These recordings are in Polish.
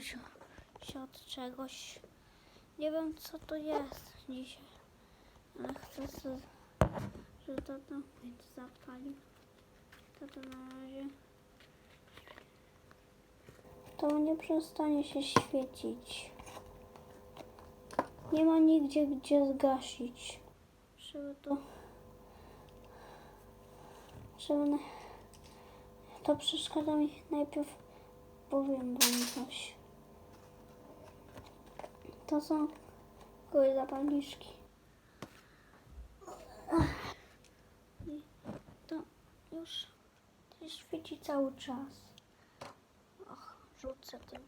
wziął się od czegoś. Nie wiem co to jest dzisiaj, ale chcę, żeby to tam zapalił. To to na razie. To nie przestanie się świecić. Nie ma nigdzie gdzie zgasić. Żeby to. Żeby. na- To przeszkadza mi. Najpierw powiem wam coś. To są gołe zapalniczki. To już to świeci cały czas. Och, rzucę tym,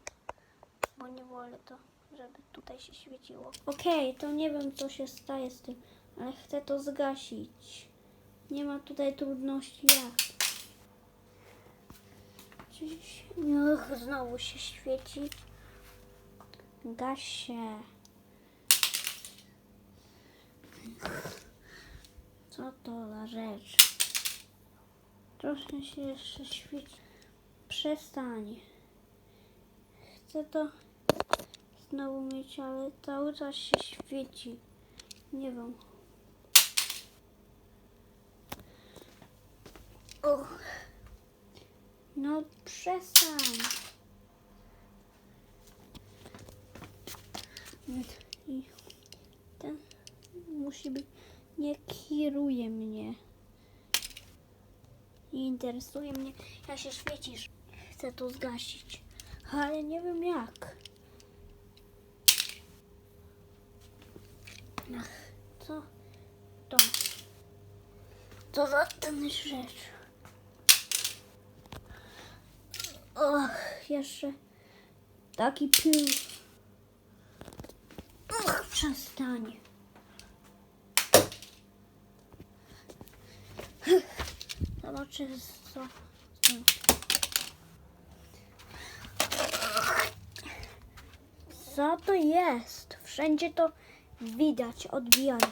bo nie wolę to, żeby tutaj się świeciło. Okej, to nie wiem co się staje z tym, ale chcę to zgasić. Nie ma tutaj trudności jak. Och, znowu się świeci. Gaś się. Co to za rzecz? Troszkę się jeszcze świeci. Przestań. Chcę to znowu mieć, ale cały czas się świeci. Nie wiem. Och. No przestań. I ten musi być. Nie kieruje mnie. Nie interesuje mnie, jak się świecisz. Chcę to zgasić, ale nie wiem jak. Ach, co to? Co za ten rzecz? Och, jeszcze taki pył. Co. Co to jest? Wszędzie to widać odbijanie.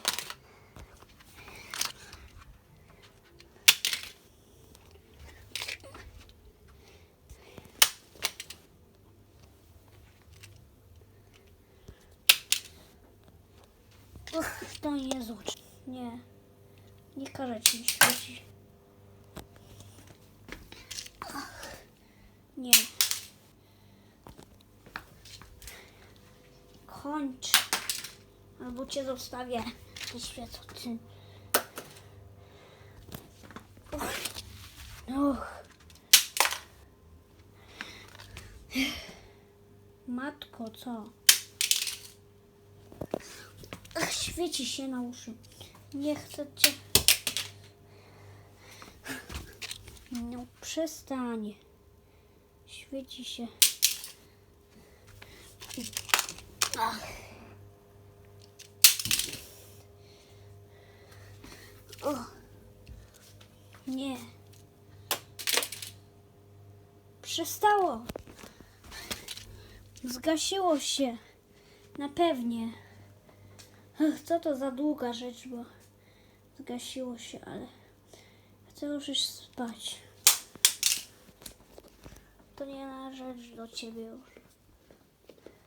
Uch, to nie złocz. Nie. Nie każe ci świecić. Ach, Nie. Kończ. Albo cię zostawię. Nie świecą tym. Uch. Uch. Matko, co? Ach, świeci się na uszy. Nie chcę cię. No przestań. Świeci się. Ach. O. Nie. Przestało. Zgasiło się. Na pewnie. Co to za długa rzecz, bo zgasiło się, ale chcę już spać. To nie na rzecz do ciebie już.